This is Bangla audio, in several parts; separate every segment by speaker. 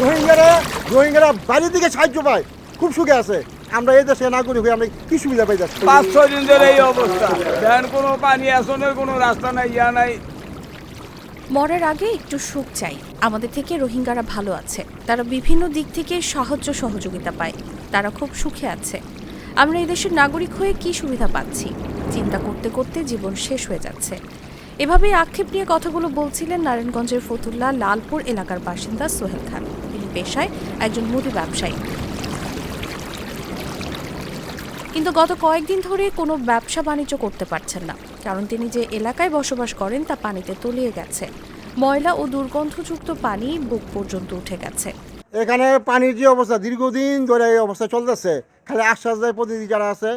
Speaker 1: রোহিঙ্গারা রোহিঙ্গারা বাইরে থেকে সাহায্য পায়। খুব সুখে আছে। আমরা এই দেশে নাগরিক হয়ে আমরা কি সুবিধা পাই যাচ্ছি?
Speaker 2: পাঁচ ছয় দিন ধরে এই অবস্থা। দেখেন কোনো পানি আসনের কোনো রাস্তা নাই ইয়া নাই।
Speaker 3: মরার আগে একটু সুখ চাই। আমাদের থেকে রোহিঙ্গারা ভালো আছে। তারা বিভিন্ন দিক থেকে সাহায্য সহযোগিতা পায়। তারা খুব সুখে আছে। আমরা এই দেশের নাগরিক হয়ে কি সুবিধা পাচ্ছি? চিন্তা করতে করতে জীবন শেষ হয়ে যাচ্ছে। এভাবেই আক্ষেপ নিয়ে কথাগুলো বলছিলেন নারায়ণগঞ্জের ফতুল্লা লালপুর এলাকার বাসিন্দা সোহেল খান। পেশায় একজন মুদি ব্যবসায়ী। কিন্তু গত কয়েকদিন ধরে কোনো ব্যবসা বাণিজ্য করতে পারছেন না, কারণ তিনি যে এলাকায় বসবাস করেন তা পানিতে তলিয়ে গেছে। ময়লা ও দুর্গন্ধযুক্ত পানি বুক পর্যন্ত উঠে গেছে।
Speaker 1: এখানে পানির যে অবস্থা, দীর্ঘদিন ধরে এই অবস্থা চলতেছে। খালি আশ্বাস দেয় প্রতিনিধি যারা আছে,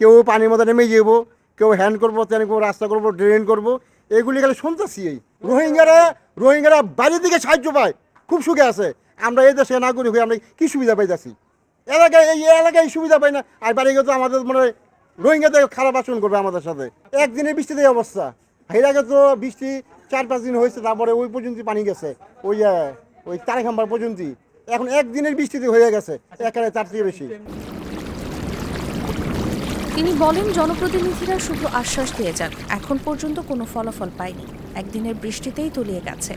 Speaker 1: কেউ পানির মধ্যে নেমে যাব, কেউ হ্যান্ড করব তেন করব, রাস্তা করব, ড্রেন করব, এগুলি খালি শুনতেছি। এই রোহিঙ্গারা রোহিঙ্গারা বাইরে দিকে সাহায্য পায়, খুব সুখে আছে। আমরা এই দেশে নাগরিক হয়ে আমরা কি সুবিধা পাইতেছি? এলাকায় এই এলাকায় সুবিধা পাই না। আর বাড়ি গিয়ে তো আমাদের মানে রোহিঙ্গাদের খারাপ আচরণ করবে আমাদের সাথে। একদিনের বৃষ্টিতে অবস্থা। এর আগে তো বৃষ্টি চার পাঁচ দিন হয়েছে, তারপরে ওই পর্যন্ত পানি গেছে। ওই ওই তারেখাম্বার পর্যন্ত এখন একদিনের বৃষ্টিতে হয়ে গেছে, একেবারে তার থেকে বেশি।
Speaker 3: তিনি বলেন, জনপ্রতিনিধিরা শুধু আশ্বাস দিয়ে যান, এখন পর্যন্ত কোনো ফলাফল পায়নি। একদিনের বৃষ্টিতেই তলিয়ে গেছে।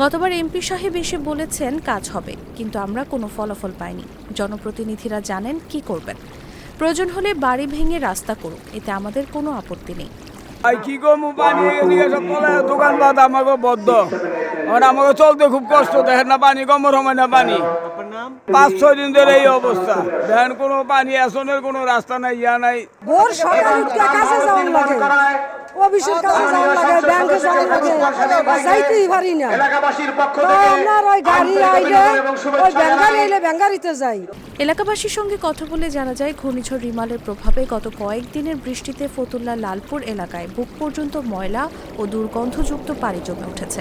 Speaker 3: গতবার এমপি সাহেব এসে বলেছেন কাজ হবে কিন্তু আমরা কোনো ফলাফল পাইনি। জনপ্রতিনিধিরা জানেন কি করবেন। প্রয়োজন হলে বাড়ি ভেঙে রাস্তা করুক এতে আমাদের কোনো আপত্তি নেই।
Speaker 2: কি পানি আমাকে বদ্ধ। আর আমাকে চলতে খুব কষ্ট দেখেন না পানি কমর হয় না পানি। পাঁচ ছয় দিন ধরে এই অবস্থা। দেখেন কোনো পানি আসনের কোনো রাস্তা নাই ইয়া নাই।
Speaker 4: ভোর সকাল উঠতে কাছে যাওয়ার লাগে। অফিসের কাছে যাওয়ার লাগে ব্যাংকে যাওয়ার লাগে। যাইতেই পারি না। আপনার ওই গাড়ি আইলে ওই ব্যাঙ্গারি আইলে ব্যাঙ্গারিতে যাই।
Speaker 3: এলাকাবাসীর সঙ্গে কথা বলে জানা যায় ঘূর্ণিঝড় রিমালের প্রভাবে গত কয়েকদিনের বৃষ্টিতে ফতুল্লা লালপুর এলাকায় বুক পর্যন্ত ময়লা ও দুর্গন্ধযুক্ত পানি জমে উঠেছে।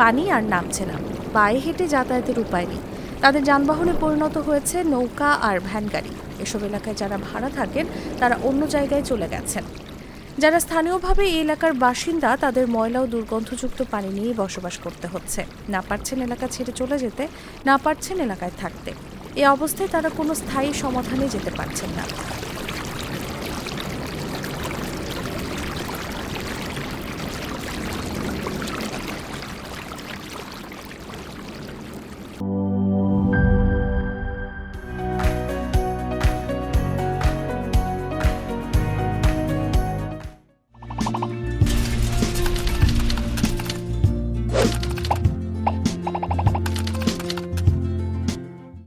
Speaker 3: পানি আর নামছে না। পায়ে হেঁটে যাতায়াতের উপায় নেই। তাদের যানবাহনে পরিণত হয়েছে নৌকা আর ভ্যান গাড়ি এসব এলাকায় যারা ভাড়া থাকেন তারা অন্য জায়গায় চলে গেছেন। যারা স্থানীয়ভাবে এই এলাকার বাসিন্দা, তাদের ময়লা ও দুর্গন্ধযুক্ত পানি নিয়ে বসবাস করতে হচ্ছে। না পারছেন এলাকা ছেড়ে চলে যেতে, না পারছেন এলাকায় থাকতে। এ অবস্থায় তারা কোনো স্থায়ী সমাধানে যেতে পারছেন না।